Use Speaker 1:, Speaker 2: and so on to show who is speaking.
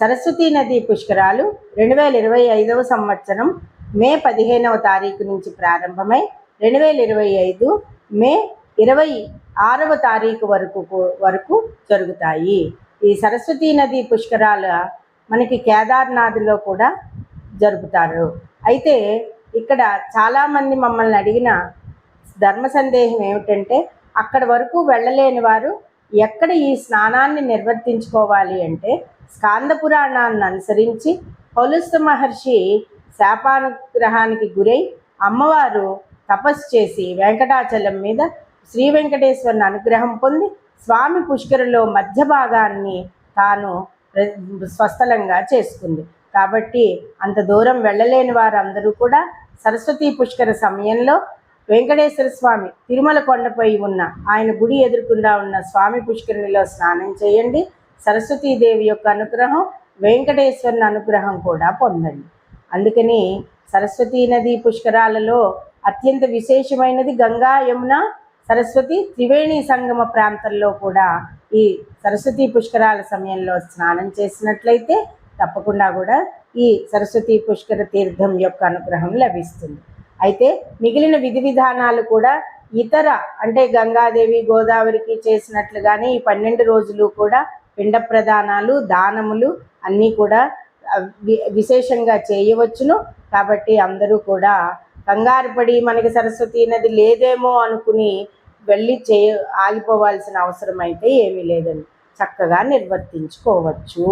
Speaker 1: సరస్వతీ నది పుష్కరాలు రెండు వేల ఇరవై ఐదవ సంవత్సరం మే పదిహేనవ తారీఖు నుంచి ప్రారంభమై రెండు వేల ఇరవై ఐదు మే ఇరవై ఆరవ తారీఖు వరకు వరకు జరుగుతాయి. ఈ సరస్వతీ నది పుష్కరాల మనకి కేదార్నాథ్లో కూడా జరుపుతారు. అయితే ఇక్కడ చాలామంది మమ్మల్ని అడిగిన ధర్మ సందేహం ఏమిటంటే అక్కడ వరకు వెళ్ళలేని వారు ఎక్కడ ఈ స్నానాన్ని నిర్వర్తించుకోవాలి అంటే స్కాంద పురాణాన్ని అనుసరించి పౌలుస్త మహర్షి శాపానుగ్రహానికి గురై అమ్మవారు తపస్సు చేసి వెంకటాచలం మీద శ్రీ వెంకటేశ్వరుని అనుగ్రహం పొంది స్వామి పుష్కరులో మధ్య భాగాన్ని తాను స్వస్థలంగా చేసుకుంది. కాబట్టి అంత దూరం వెళ్ళలేని వారందరూ కూడా సరస్వతి పుష్కర సమయంలో వెంకటేశ్వర స్వామి తిరుమల కొండపై ఉన్న ఆయన గుడి ఎదుర్కొండా ఉన్న స్వామి పుష్కరిణిలో స్నానం చేయండి. సరస్వతీదేవి యొక్క అనుగ్రహం వెంకటేశ్వరుని అనుగ్రహం కూడా పొందండి. అందుకని సరస్వతీ నది పుష్కరాలలో అత్యంత విశేషమైనది గంగా యమున సరస్వతి త్రివేణి సంగమ ప్రాంతంలో కూడా ఈ సరస్వతీ పుష్కరాల సమయంలో స్నానం చేసినట్లయితే తప్పకుండా కూడా ఈ సరస్వతీ పుష్కర తీర్థం యొక్క అనుగ్రహం లభిస్తుంది. అయితే మిగిలిన విధి విధానాలు కూడా ఇతర అంటే గంగాదేవి గోదావరికి చేసినట్లుగానే ఈ పన్నెండు రోజులు కూడా పిండ ప్రదానాలు దానములు అన్నీ కూడా విశేషంగా చేయవచ్చును. కాబట్టి అందరూ కూడా కంగారు పడి మనకి సరస్వతీ నది లేదేమో అనుకుని వెళ్ళి చేయ ఆగిపోవాల్సిన అవసరం అయితే ఏమీ లేదండి. చక్కగా నిర్వర్తించుకోవచ్చు.